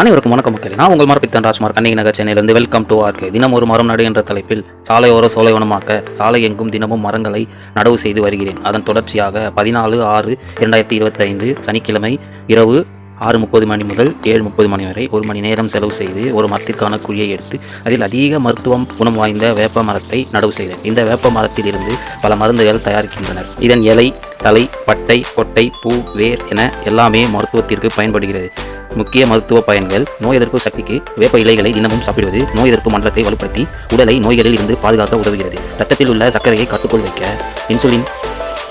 அனைவருக்கும் வணக்கம் மக்கள். நான் உங்கள் மரப்பித்தன் ராஜ்குமார். கண்ணகி நகர் சென்னையிலிருந்து வெல்கம் டு ஆர்கே. தினம் ஒரு மரம் நடு என்ற தலைப்பில் சாலையோர சோலைவனமாக்க சாலை எங்கும் தினமும் மரங்களை நடவு செய்து வருகிறேன். அதன் தொடர்ச்சியாக பதினாலு ஆறு இரண்டாயிரத்தி இருபத்தைந்து சனிக்கிழமை இரவு ஆறு முப்பது மணி முதல் ஏழு முப்பது மணி வரை ஒரு மணி நேரம் செலவு செய்து ஒரு மரத்திற்கான குழியை எடுத்து அதில் அதிக மருத்துவம் குணம் வாய்ந்த வேப்ப மரத்தை நடவு செய்தேன். இந்த வேப்ப மரத்தில் இருந்து பல மருந்துகள் தயாரிக்கின்றனர். இதன் இலை தலை பட்டை கொட்டை பூ வேர் என எல்லாமே மருத்துவத்திற்கு பயன்படுகிறது. முக்கிய மருத்துவ பயன்கள் நோய் எதிர்ப்பு சக்திக்கு வேப்ப இலைகளை தினமும் சாப்பிடுவது நோய் எதிர்ப்பு மண்டலத்தை வலுப்படுத்தி உடலை நோய்களில் இருந்து பாதுகாக்க உதவுகிறது. ரத்தத்தில் உள்ள சர்க்கரையை கட்டுக்குள் வைக்க இன்சுலின்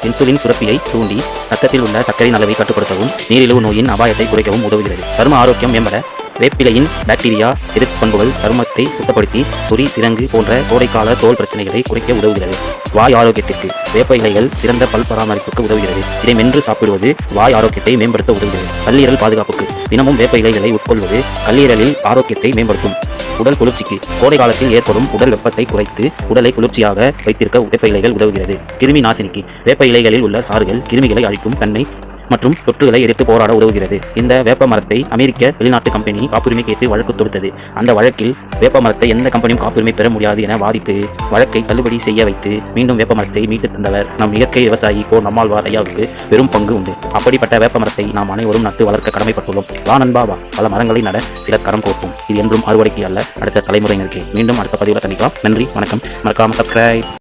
இன்சுலின் சுரப்பியை தூண்டி ரத்தத்தில் உள்ள சர்க்கரையின் அளவை கட்டுப்படுத்தவும் நீரிழிவு நோயின் அபாயத்தை குறைக்கவும் உதவுகிறது. சரும ஆரோக்கியம் மேம்பட வேப்பிலையின் பாக்டீரியா எதிர்ப்பு பண்புகள் சருமத்தை சுத்தப்படுத்தி சொறி சிரங்கு போன்ற கோடைக்கால தோல் பிரச்சனைகளை குறைக்க உதவுகிறது. வாய் ஆரோக்கியத்திற்கு வேப்ப இலைகள் சிறந்த பல் பராமரிப்புக்கு உதவுகிறது. இதை மென்று சாப்பிடுவது வாய் ஆரோக்கியத்தை மேம்படுத்த உதவுகிறது. கல்லீரல் பாதுகாப்புக்கு தினமும் வேப்ப இலைகளை உட்கொள்வது கல்லீரலில் ஆரோக்கியத்தை மேம்படுத்தும். உடல் குளிர்ச்சிக்கு கோடை காலத்தில் ஏற்படும் உடல் வெப்பத்தை குறைத்து உடலை குளிர்ச்சியாக வைத்திருக்க வேப்ப இலைகள் உதவுகிறது. கிருமி நாசினிக்கு வேப்ப இலைகளில் உள்ள சாறுகள் கிருமிகளை அழிக்கும் தன்மை மற்றும் தொற்றுகளை எதிர்த்து போராட உதவுகிறது. இந்த வேப்ப மரத்தை அமெரிக்க வெளிநாட்டு கம்பெனி காப்புரிமை கேட்டு வழக்கு தொடுத்தது. அந்த வழக்கில் வேப்ப மரத்தை எந்த கம்பெனியும் காப்புரிமை பெற முடியாது என வாதித்து வழக்கை தள்ளுபடி செய்ய வைத்து மீண்டும் வேப்ப மரத்தை மீட்டு தந்தவர் நம் இயற்கை விவசாயி கோ நம்மாழ்வார் ஐயாவுக்கு பெரும் பங்கு உண்டு. அப்படிப்பட்ட வேப்ப மரத்தை நாம் அனைவரும் நட்டு வளர்க்க கடமைப்பட்டுள்ளோம். வா நண்பாவா பல மரங்களை நட சிலர் கரம் கோப்போம் இது என்றும் அறுவடைக்கு அல்ல. அடுத்த தலைமுறையினருக்கு மீண்டும் அடுத்த பதிவில் சந்திக்கலாம். நன்றி வணக்கம். மறக்காம சப்ஸ்கிரைப்